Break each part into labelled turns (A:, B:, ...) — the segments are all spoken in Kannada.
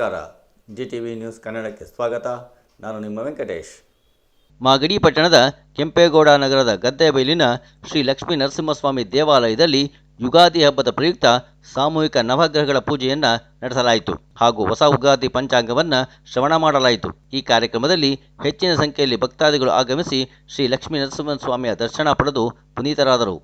A: ನಮಸ್ಕಾರ. ಜಿ ಟಿ ವಿ ನ್ಯೂಸ್ ಕನ್ನಡಕ್ಕೆ ಸ್ವಾಗತ. ನಾನು ನಿಮ್ಮ ವೆಂಕಟೇಶ್.
B: ಮಾಗಡಿ ಪಟ್ಟಣದ ಕೆಂಪೇಗೌಡ ನಗರದ ಗದ್ದೆಬೈಲಿನ ಶ್ರೀ ಲಕ್ಷ್ಮೀ ನರಸಿಂಹಸ್ವಾಮಿ ದೇವಾಲಯದಲ್ಲಿ ಯುಗಾದಿ ಹಬ್ಬದ ಪ್ರಯುಕ್ತ ಸಾಮೂಹಿಕ ನವಗ್ರಹಗಳ ಪೂಜೆಯನ್ನು ನಡೆಸಲಾಯಿತು ಹಾಗೂ ಹೊಸ ಉಗಾದಿ ಪಂಚಾಂಗವನ್ನು ಶ್ರವಣ ಮಾಡಲಾಯಿತು. ಈ ಕಾರ್ಯಕ್ರಮದಲ್ಲಿ ಹೆಚ್ಚಿನ ಸಂಖ್ಯೆಯಲ್ಲಿ ಭಕ್ತಾದಿಗಳು ಆಗಮಿಸಿ ಶ್ರೀ ಲಕ್ಷ್ಮೀ ನರಸಿಂಹಸ್ವಾಮಿಯ ದರ್ಶನ ಪಡೆದು ಪುನೀತರಾದರು.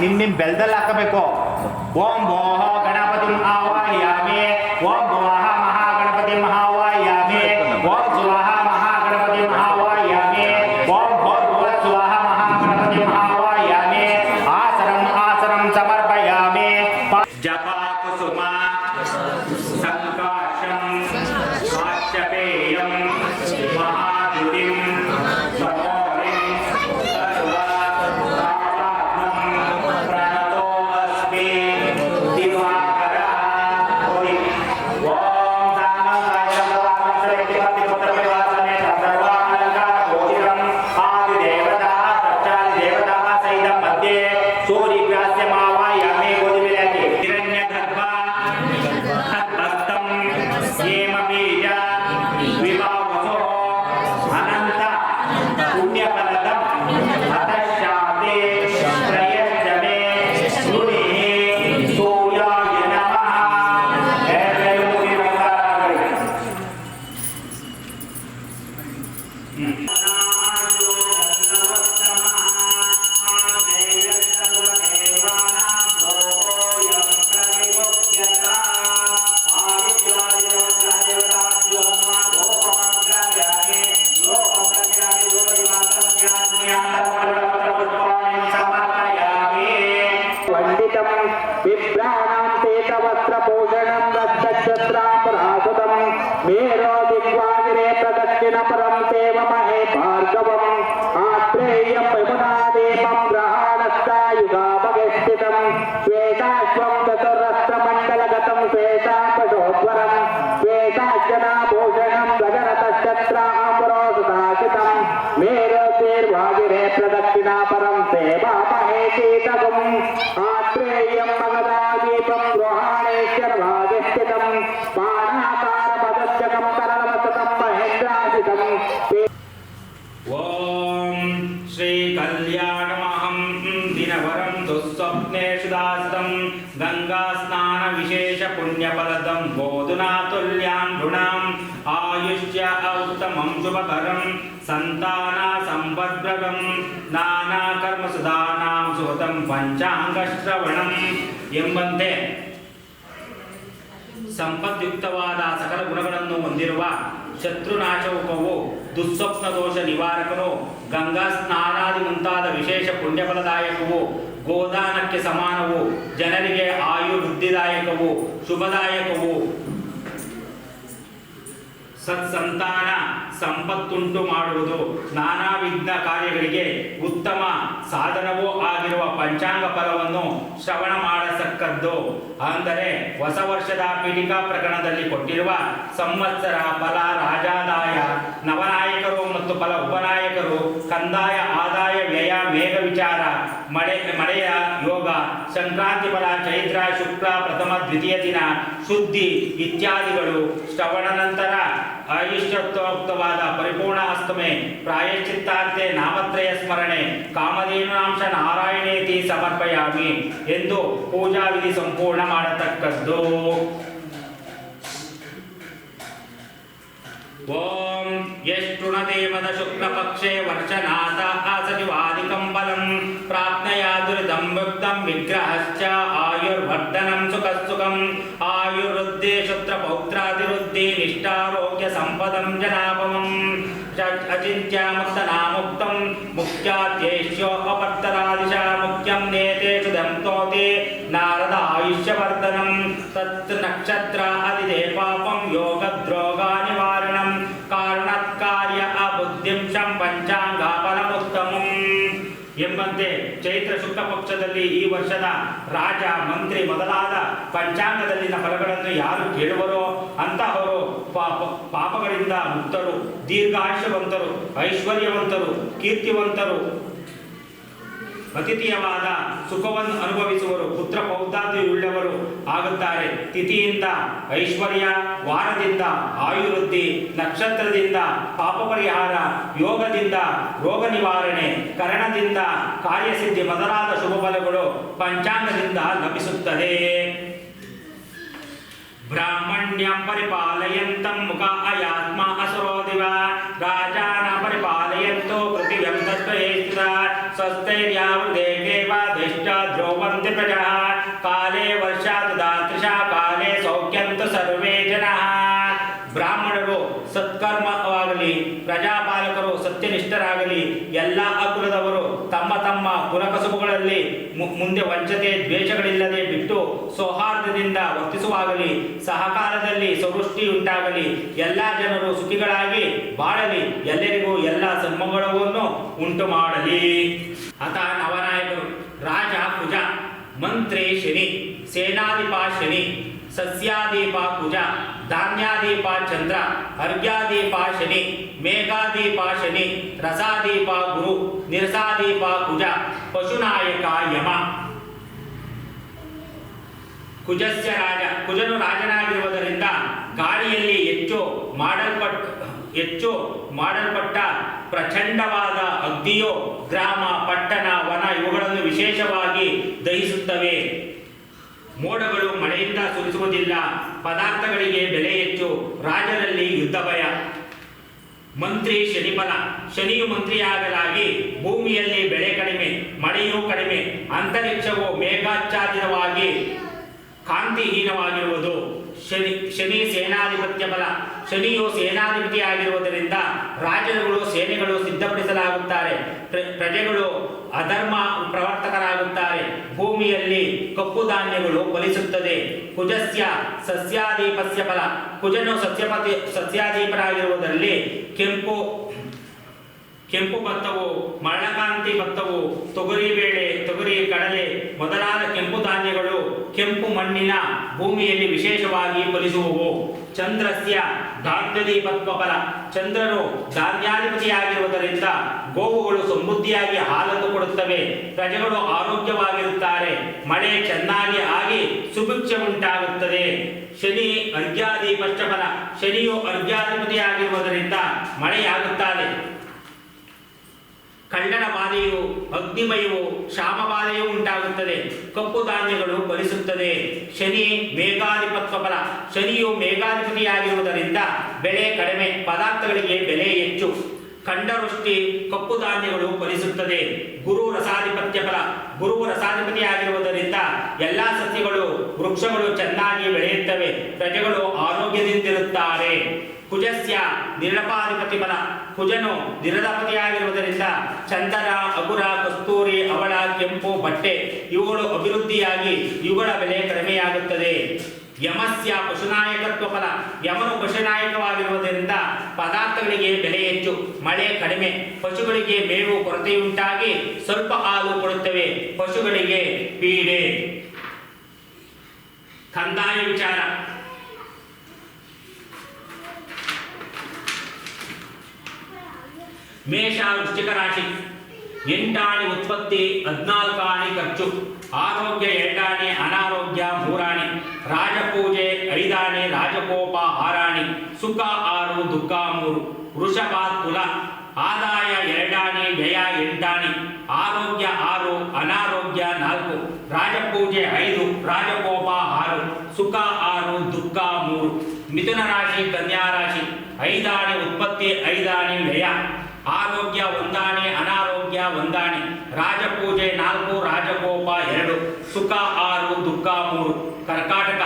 C: ನಿಮ್ ನಿಮ್ ಬೆಲ್ದಲ್ಲಿ ಹಾಕಬೇಕು. ಓಂ ಭೋಃ ಗಣಪತಿ ಆವಾಹಯಾಮಿ. ಓಂ श्वेतार्चनाभूषणं गजरतश्चत्राम्बरोसुताशितं गङ्गास्नानविशेषपुण्यफलदं गोधुनातुल्यां नृणाम् आयुष्य उत्तमं शुभकरं सन्तानासम्पद्भ्रगं नानाकर्मसुधानां सुहृतं पञ्चाङ्गश्रवणम् ಎಂಬಂತೆ ಸಂಪದ್ಯುಕ್ತವಾದ ಸಕಲ ಗುಣಗಳನ್ನು ಹೊಂದಿರುವ ಶತ್ರುನಾಶವುಕವು ದುಸ್ವಪ್ನ ದೋಷ ನಿವಾರಕನು ಗಂಗಾ ಸ್ನಾನಾದಿ ಮುಂತಾದ ವಿಶೇಷ ಪುಣ್ಯಫಲದಾಯಕವು ಗೋದಾನಕ್ಕೆ ಸಮಾನವು ಜನರಿಗೆ ಆಯು ವೃದ್ಧಿದಾಯಕವು ಶುಭದಾಯಕವು ಸತ್ಸಂತಾನ ಸಂಪತ್ತುಂಟು ಮಾಡುವುದು ನಾನಾ ವಿಘ್ನ ಕಾರ್ಯಗಳಿಗೆ ಉತ್ತಮ ಸಾಧನವೂ ಆಗಿರುವ ಪಂಚಾಂಗ ಫಲವನ್ನು ಶ್ರವಣ ಮಾಡತಕ್ಕದ್ದು. ಅಂದರೆ ಹೊಸ ವರ್ಷದ ಪೀಠಿಕಾ ಪ್ರಕರಣದಲ್ಲಿ ಕೊಟ್ಟಿರುವ ಸಂವತ್ಸರ ಫಲ ರಾಜಾದಾಯ, ನವನಾಯಕರು ಮತ್ತು ಫಲ ಉಪನಾಯಕರು ಕಂದಾಯ, ಆದಾಯ, ವ್ಯಯ, ಮೇಘ ವಿಚಾರ, ಮಳೆ, ಮಳೆಯ ಸಂಕ್ರಾಂತಿ ಫಲ ಚೈತ್ರ ಶುಕ್ಲ ಪ್ರಥಮ ದ್ವಿತೀಯ ದಿನ ಶುದ್ಧಿ ಇತ್ಯಾದಿಗಳು ಶ್ರವಣ ನಂತರ ಆಯುಷ್ಯೋಕ್ತವಾದ ಪರಿಪೂರ್ಣ ಅಸ್ತಮೆ ಪ್ರಾಯಶ್ಚಿತ್ತಾರ್ತೆ ನಾಮತ್ರಯ ಸ್ಮರಣೆ ಕಾಮಧೇನುನಾಂಶ ನಾರಾಯಣೇತಿ ಸಮರ್ಪಯಾಮಿ ಎಂದು ಪೂಜಾ ವಿಧಿ ಸಂಪೂರ್ಣ ಮಾಡತಕ್ಕದ್ದು. ఓం యశృణదేవద శుక్లపక్షే వర్షనాథ ఆసతి వాదికంబలం ప్రాప్నయాదురిదం భుక్తం విగ్రహశ్చ ఆయుర్వర్ధనం సుఖసుఖం ఆయుర్వృద్ధే శుత్రపౌత్రాదివృద్ధి నిష్టారోగ్య సంపదం జనాభవం అచింత్యాముక్తనాముక్తం ముఖ్యా ಪಕ್ಷದಲ್ಲಿ ಈ ವರ್ಷದ ರಾಜ, ಮಂತ್ರಿ ಮೊದಲಾದ ಪಂಚಾಂಗದಲ್ಲಿನ ಫಲಗಳನ್ನು ಯಾರು ಕೇಳುವರೋ ಅಂತಹವರು ಪಾಪ ಪಾಪಗಳಿಂದ ಮುಕ್ತರು ದೀರ್ಘಾಯುಷವಂತರು ಐಶ್ವರ್ಯವಂತರು, ಕೀರ್ತಿವಂತರು ಅತಿಥಿಯವಾದ ಸುಖವನ್ನು ಅನುಭವಿಸುವರು, ಪುತ್ರ ಪೌತಾದಿಯುಳ್ಳವರು ಆಗುತ್ತಾರೆ. ತಿಥಿಯಿಂದ, ಐಶ್ವರ್ಯ, ವಾರದಿಂದ ಆಯುವೃದ್ಧಿ ನಕ್ಷತ್ರದಿಂದ ಪಾಪ ಪರಿಹಾರ ಯೋಗದಿಂದ ರೋಗ ನಿವಾರಣೆ ಕರಣದಿಂದ, ಕಾರ್ಯಸಿದ್ಧಿ ಮೊದಲಾದ ಶುಭ ಫಲಗಳು ಪಂಚಾಂಗದಿಂದ ಲಭಿಸುತ್ತದೆ. ಬ್ರಾಹ್ಮಣ್ಯಂ ಪರಿಪಾಲಯಂತಂ ಮುಖ ಅಯಾತ್ಮ ಅಸುರೋ ದಿವ ಸ್ವಸ್ಥೈರ್ಯಾವೃತೆ ದೇವಾದಿಷ್ಟ ದ್ರೋವಂತಿ ಪ್ರಜಃ ಕಾಲೇ ವರ್ಷಾತ್ ದಾತೃಶಾ ಕಾಲೇ ಸೌಖ್ಯಂತು ಸರ್ವೇ ಜನಃ ಬ್ರಾಹ್ಮಣರು ಸತ್ಕರ್ಮವಾಗಲಿ ಪ್ರಜಾಪಾಲಕರು ಸತ್ಯನಿಷ್ಠರಾಗಲಿ ಎಲ್ಲ ಅಕುಲದವರು ತಮ್ಮ ಕುಲಕಸುಬುಗಳಲ್ಲಿ ಮುಂದೆ ವಂಚತೆ, ದ್ವೇಷಗಳಿಲ್ಲದೆ ಬಿಟ್ಟು ಸೌಹಾರ್ದದಿಂದ ವರ್ತಿಸುವಾಗಲಿ, ಸಹಕಾರದಲ್ಲಿ ಸವೃಷ್ಟಿ ಉಂಟಾಗಲಿ, ಎಲ್ಲ ಜನರು ಸುಖಿಗಳಾಗಿ ಬಾಳಲಿ, ಎಲ್ಲರಿಗೂ ಎಲ್ಲ ಸನ್ಮಂಗಳವನ್ನು ಉಂಟು ಮಾಡಲಿ. ಅತ ನವನಾಯಕರು, ರಾಜ ಕುಜ ಮಂತ್ರಿ ಶನಿ, ಸೇನಾಧಿಪ ಶನಿ ಸಸ್ಯಾದೀಪ ಕುಜ ಧಾನ್ಯಾದೀಪ ಚಂದ್ರ ಅರ್ಘ್ಯಾದೀಪ ಶನಿ ಮೇಘಾದೀಪ ಶನಿ ರಸಾದೀಪ ಗುರು ನಿರ್ಸಾದೀಪ ಕುಜ ಪಶುನಾಯಕ ಯಮ ಕುಜಸ್ಯ ರಾಜ ಕುಜನು ರಾಜನಾಗಿರುವುದರಿಂದ ಗಾಳಿಯಲ್ಲಿ ಹೆಚ್ಚು ಮಾಡಲ್ಪಟ್ಟ ಹೆಚ್ಚು ಮಾಡಲ್ಪಟ್ಟ ಪ್ರಚಂಡವಾದ ಅಗ್ನಿಯು ಗ್ರಾಮ, ಪಟ್ಟಣ, ವನ ಇವುಗಳನ್ನು ವಿಶೇಷವಾಗಿ ದಹಿಸುತ್ತವೆ. ಮೋಡಗಳು ಮಳೆಯಿಂದ ಸುರಿಸುವುದಿಲ್ಲ. ಪದಾರ್ಥಗಳಿಗೆ ಬೆಲೆ ಹೆಚ್ಚು. ರಾಜರಲ್ಲಿ ಯುದ್ಧ ಭಯ ಮಂತ್ರಿ ಶನಿಬಲ ಶನಿಯು ಮಂತ್ರಿಯಾಗಲಾಗಿ ಭೂಮಿಯಲ್ಲಿ ಬೆಳೆ ಕಡಿಮೆ, ಮಳೆಯೂ ಕಡಿಮೆ, ಅಂತರಿಕ್ಷವು ಮೇಘಾಚ್ಛಾದಿತವಾಗಿ ಕಾಂತಿಹೀನವಾಗಿರುವುದು. ಶನಿ ಶನಿ ಸೇನಾಧಿಪತ್ಯ ಬಲ. ಶನಿಯು ಸೇನಾಧಿಪತಿಯಾಗಿರುವುದರಿಂದ ರಾಜರುಗಳು ಸೇನೆಗಳು ಸಿದ್ಧಪಡಿಸಲಾಗುತ್ತಾರೆ. ಪ್ರ- ಪ್ರಜೆಗಳು ಅಧರ್ಮ ಪ್ರವರ್ತಕರಾಗುತ್ತಾರೆ. ಭೂಮಿಯಲ್ಲಿ ಕಪ್ಪು ಧಾನ್ಯಗಳು ಫಲಿಸುತ್ತದೆ ಕುಜಸ್ಯ ಸಸ್ಯಾದೀಪಸ್ಯ ಫಲ. ಕುಜನು ಸಸ್ಯಪತಿ ಸಸ್ಯಾದೀಪರಾಗಿರುವುದರಲ್ಲಿ ಕೆಂಪು ಕೆಂಪು ಭತ್ತವು ಮರಳಕಾಂತಿ ಭತ್ತವು, ತೊಗರಿ ಬೇಳೆ, ತೊಗರಿ ಕಡಲೆ ಮೊದಲಾದ ಕೆಂಪು ಧಾನ್ಯಗಳು ಕೆಂಪು ಮಣ್ಣಿನ ಭೂಮಿಯಲ್ಲಿ ವಿಶೇಷವಾಗಿ ಫಲಿಸುವವು ಚಂದ್ರಸ್ಯ ಧಾನ್ಯದೀಪತ್ವ ಫಲ ಚಂದ್ರನು ಧಾನ್ಯಾಧಿಪತಿಯಾಗಿರುವುದರಿಂದ ಗೋವುಗಳು ಸಮೃದ್ಧಿಯಾಗಿ ಹಾಲನ್ನು ಕೊಡುತ್ತವೆ. ಪ್ರಜೆಗಳು ಆರೋಗ್ಯವಾಗಿರುತ್ತಾರೆ. ಮಳೆ ಚೆನ್ನಾಗಿ ಆಗಿ ಸುಭಿಕ್ಷೆ ಉಂಟಾಗುತ್ತದೆ. ಶನಿ ಅರ್ಘ್ಯಾಧಿಪಷ್ಟಫಲ ಫಲ ಶನಿಯು ಅರ್ಘ್ಯಾಧಿಪತಿಯಾಗಿರುವುದರಿಂದ ಮಳೆಯಾಗುತ್ತದೆ. ಕಳ್ಳನ ಬಾಧೆಯು, ಅಗ್ನಿಮಯವು, ಕ್ಷಾಮಬಾಧೆಯು ಉಂಟಾಗುತ್ತದೆ. ಕಪ್ಪು ಧಾನ್ಯಗಳು ಫಲಿಸುತ್ತದೆ ಶನಿ ಮೇಘಾಧಿಪತ್ವ ಫಲ ಶನಿಯು ಮೇಘಾಧಿಪತಿಯಾಗಿರುವುದರಿಂದ ಬೆಳೆ ಕಡಿಮೆ, ಪದಾರ್ಥಗಳಿಗೆ ಬೆಲೆ ಹೆಚ್ಚು. ಖಂಡವೃಷ್ಟಿ ಕಪ್ಪು ಧಾನ್ಯಗಳು ಫಲಿಸುತ್ತದೆ ಗುರು ರಸಾಧಿಪತ್ಯ ಫಲ ಗುರು ರಸಾಧಿಪತಿಯಾಗಿರುವುದರಿಂದ ಎಲ್ಲ ಸಸ್ಯಗಳು, ವೃಕ್ಷಗಳು ಚೆನ್ನಾಗಿ ಬೆಳೆಯುತ್ತವೆ. ಪ್ರಜೆಗಳು ಆರೋಗ್ಯದಿಂದಿರುತ್ತಾರೆ. ಕುಜಸ್ಯ ನಿರ್ಣಪಾಧಿಪತಿ ಫಲ ಕುಜನು ನಿರದಪತಿಯಾಗಿರುವುದರಿಂದ ಚಂದನ ಅಗುರ, ಕಸ್ತೂರಿ, ಅವಳ, ಕೆಂಪು, ಬಟ್ಟೆ ಇವುಗಳು ಅಭಿವೃದ್ಧಿಯಾಗಿ ಇವುಗಳ ಬೆಲೆ ಕಡಿಮೆಯಾಗುತ್ತದೆ. ಯಮಸ್ಯ ಪಶುನಾಯಕತ್ವ ಫಲ ಯಮನು ಪಶುನಾಯಕವಾಗಿರುವುದರಿಂದ ಪದಾರ್ಥಗಳಿಗೆ ಬೆಲೆ ಹೆಚ್ಚು, ಮಳೆ ಕಡಿಮೆ, ಪಶುಗಳಿಗೆ ಮೇವು ಕೊರತೆಯುಂಟಾಗಿ ಸ್ವಲ್ಪ ಹಾಲು ಕೊಡುತ್ತವೆ, ಪಶುಗಳಿಗೆ ಪೀಡೆ. ಕಂದಾಯ ವಿಚಾರ. ಮೇಷ ವೃಶ್ಚಿಕ ರಾಶಿ ಎಂಟಾಣಿ ಉತ್ಪತ್ತಿ ಹದಿನಾಲ್ಕಾಣಿ ಖರ್ಚು ಆರೋಗ್ಯ ಎರಡಾಣಿ ಅನಾರೋಗ್ಯ ಮೂರಾಣಿ ರಾಜಪೂಜೆ ಐದಾಣಿ ರಾಜಕೋಪ ಆರಾಣಿ ಸುಖ ಆರು ದುಃಖ ಮೂರು ವೃಷಭ ತುಲ ಆದಾಯ ಎರಡಾಣಿ ವ್ಯಯ ಎಂಟಾಣಿ ಆರೋಗ್ಯ ಆರು ಅನಾರೋಗ್ಯ ನಾಲ್ಕು ರಾಜಪೂಜೆ ಐದು ರಾಜಕೋಪ ಆರು ಸುಖ ಆರು ದುಃಖ ಮೂರು ಮಿಥುನ ರಾಶಿ ಕನ್ಯಾ ರಾಶಿ ಐದಾಣಿ ಉತ್ಪತ್ತಿ ಐದಾಣಿ ವ್ಯಯ ಆರೋಗ್ಯ ಒಂದಾಣಿ ಅನಾರೋಗ್ಯ ಒಂದಾಣಿ ರಾಜಪೂಜೆ ನಾಲ್ಕು ರಾಜಕೋಪ ಎರಡು. ಸುಖ ಆರು ದುಃಖ ಮೂರು ಕರ್ಕಾಟಕ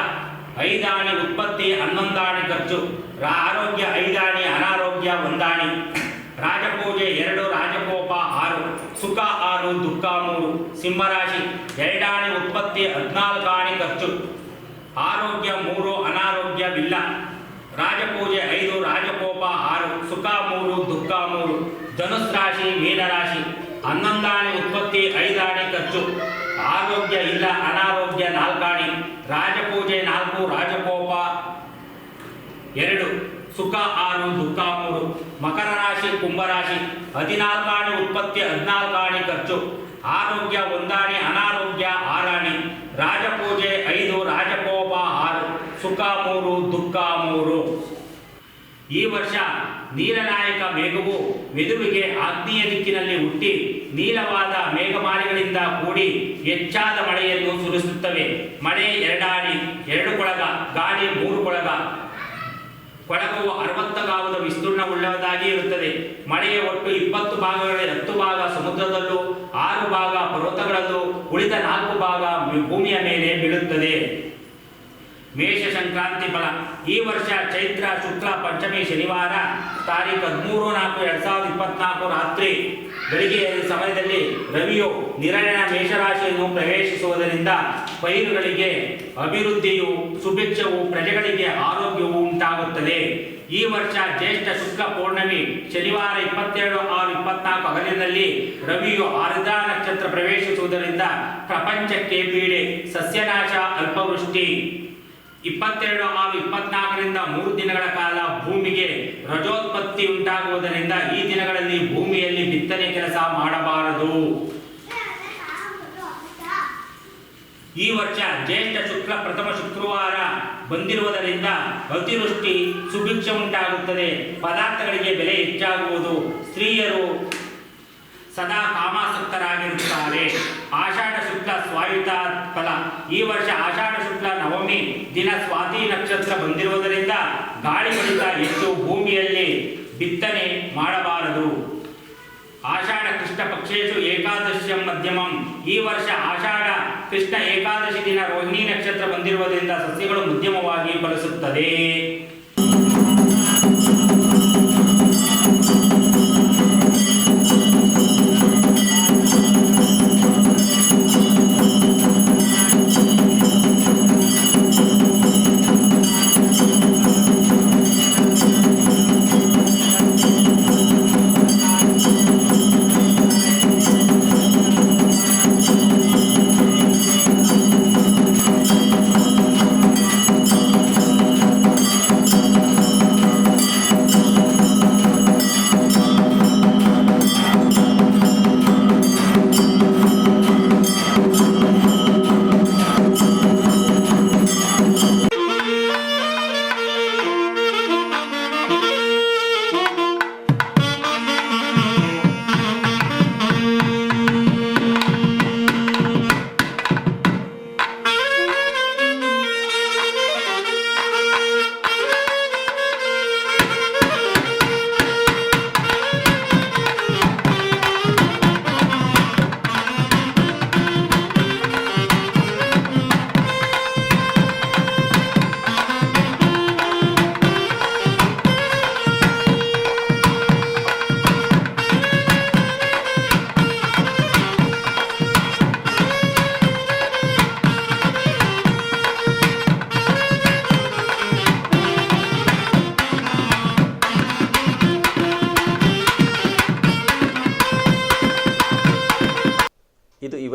C: ಐದಾಣಿ ಉತ್ಪತ್ತಿ ಹನ್ನೊಂದಾಣಿ ಖರ್ಚು ರಾ- ಆರೋಗ್ಯ ಐದಾಣಿ ಅನಾರೋಗ್ಯ ಒಂದಾಣಿ ರಾಜಪೂಜೆ ಎರಡು ರಾಜಕೋಪ ಆರು ಸುಖ ಆರು ದುಃಖ ಮೂರು ಸಿಂಹರಾಶಿ ಎರಡಾಣಿ ಉತ್ಪತ್ತಿ ಹದಿನಾಲ್ಕಾಣಿ ಖರ್ಚು ಆರೋಗ್ಯ ಮೂರು ಅನಾರೋಗ್ಯವಿಲ್ಲ ರಾಜಪೂಜೆ ಐದು ರಾಜಕೋಪ ಆರು ಸುಖ ಮೂರು ದುಃಖ ಮೂರು ಧನುಸ್ ರಾಶಿ ಮೀನರಾಶಿ ಹನ್ನೊಂದಾಣಿ ಉತ್ಪತ್ತಿ, ಐದಾಣಿ ಖರ್ಚು. ಆರೋಗ್ಯ ಇಲ್ಲ, ಅನಾರೋಗ್ಯ ನಾಲ್ಕಾಣಿ. ರಾಜಪೂಜೆ ನಾಲ್ಕು, ರಾಜಕೋಪ ಎರಡು. ಸುಖ ಆರು, ದುಃಖ ಮೂರು. ಮಕರ ರಾಶಿ ಕುಂಭರಾಶಿ ಹದಿನಾಲ್ಕಾಣಿ ಉತ್ಪತ್ತಿ, ಹದಿನಾಲ್ಕಾಣಿ ಖರ್ಚು. ಆರೋಗ್ಯ ಒಂದಾಣಿ, ಅನಾರೋಗ್ಯ ಆರಾಣಿ. ರಾಜಪೂಜೆ ಐದು, ರಾಜಕೋಪ ಆರು. ಸುಖ ಮೂರು, ದುಃಖ ಮೂರು. ಈ ವರ್ಷ ನೀಲನಾಯಕ ಮೇಘವು ಮೆದುವಿಗೆ ಆಗ್ನೇಯ ದಿಕ್ಕಿನಲ್ಲಿ ಹುಟ್ಟಿ ನೀಲವಾದ ಮೇಘಮಾಲೆಗಳಿಂದ ಕೂಡಿ ಹೆಚ್ಚಾದ ಮಳೆಯನ್ನು ಸುರಿಸುತ್ತವೆ. ಮಳೆ ಎರಡಾಡಿ, ಎರಡು ಕೊಳಗ, ಗಾಳಿ ಮೂರು ಕೊಳಗ. ಕೊಳಗವು ಅರವತ್ತ ಗಾವದ ವಿಸ್ತೀರ್ಣವುಳ್ಳದಾಗಿ ಇರುತ್ತದೆ. ಮಳೆಯ ಒಟ್ಟು ಇಪ್ಪತ್ತು ಭಾಗಗಳಲ್ಲಿ ಹತ್ತು ಭಾಗ ಸಮುದ್ರದಲ್ಲೂ, ಆರು ಭಾಗ ಪರ್ವತಗಳಲ್ಲೂ, ಉಳಿದ ನಾಲ್ಕು ಭಾಗ ಭೂಮಿಯ ಮೇಲೆ ಬೀಳುತ್ತದೆ. ಮೇಷ ಸಂಕ್ರಾಂತಿ ಫಲ. ಈ ವರ್ಷ ಚೈತ್ರ, ಶುಕ್ಲ, ಪಂಚಮಿ, ಶನಿವಾರ ತಾರೀಖು ಹದಿಮೂರು ನಾಲ್ಕು ಎರಡ್ ಸಾವಿರದ ಇಪ್ಪತ್ನಾಲ್ಕು ರಾತ್ರಿ ಬೆಳಿಗ್ಗೆ ಸಮಯದಲ್ಲಿ ರವಿಯು ನಿರಣ ಮೇಷರಾಶಿಯನ್ನು ಪ್ರವೇಶಿಸುವುದರಿಂದ ಪೈರುಗಳಿಗೆ ಅಭಿವೃದ್ಧಿಯು, ಸುಭಿಕ್ಷವು, ಪ್ರಜೆಗಳಿಗೆ ಆರೋಗ್ಯವು ಉಂಟಾಗುತ್ತದೆ. ಈ ವರ್ಷ ಜ್ಯೇಷ್ಠ ಶುಕ್ಲ ಪೌರ್ಣಮಿ ಶನಿವಾರ ಇಪ್ಪತ್ತೆರಡು ಆರು ಇಪ್ಪತ್ನಾಲ್ಕು ಹಗಲಿನಲ್ಲಿ ರವಿಯು ಆರ್ಧ ನಕ್ಷತ್ರ ಪ್ರವೇಶಿಸುವುದರಿಂದ ಪ್ರಪಂಚಕ್ಕೆ ಪೀಡೆ, ಸಸ್ಯನಾಶ, ಅಲ್ಪವೃಷ್ಟಿ. ಇಪ್ಪತ್ತೆರಡು ಆರು ಇಪ್ಪತ್ನಾಲ್ಕರಿಂದ ಮೂರು ದಿನಗಳ ಕಾಲ ಭೂಮಿಗೆ ರಜೋತ್ಪತ್ತಿ ಉಂಟಾಗುವುದರಿಂದ ಈ ದಿನಗಳಲ್ಲಿ ಭೂಮಿಯಲ್ಲಿ ಬಿತ್ತನೆ ಕೆಲಸ ಮಾಡಬಾರದು. ಈ ವರ್ಷ ಜ್ಯೇಷ್ಠ ಶುಕ್ಲ ಪ್ರಥಮ ಶುಕ್ರವಾರ ಬಂದಿರುವುದರಿಂದ ಅತಿವೃಷ್ಟಿ, ಸುಭಿಕ್ಷ ಉಂಟಾಗುತ್ತದೆ. ಪದಾರ್ಥಗಳಿಗೆ ಬೆಲೆ ಹೆಚ್ಚಾಗುವುದು. ಸ್ತ್ರೀಯರು ಸದಾ ಕಾಮಾಸಕ್ತರಾಗಿರುತ್ತಾರೆ. ಆಷಾಢ ಶುಕ್ಲ ಸ್ವಾಯುತ ಫಲ. ಈ ವರ್ಷ ಆಷಾಢ ಶುಕ್ಲ ನವಮಿ ದಿನ ಸ್ವಾತಿ ನಕ್ಷತ್ರ ಬಂದಿರುವುದರಿಂದ ಗಾಳಿ ಬಡಿತ ಹೆಚ್ಚು ಭೂಮಿಯಲ್ಲಿ ಬಿತ್ತನೆ ಮಾಡಬಾರದು. ಆಷಾಢ ಕೃಷ್ಣ ಪಕ್ಷೇಶು ಏಕಾದಶ್ಯಂ ಮಧ್ಯಮಂ. ಈ ವರ್ಷ ಆಷಾಢ ಕೃಷ್ಣ ಏಕಾದಶಿ ದಿನ ರೋಹಿಣಿ ನಕ್ಷತ್ರ ಬಂದಿರುವುದರಿಂದ ಸಸ್ಯಗಳು ಮಧ್ಯಮವಾಗಿ ಫಲಿಸುತ್ತದೆ.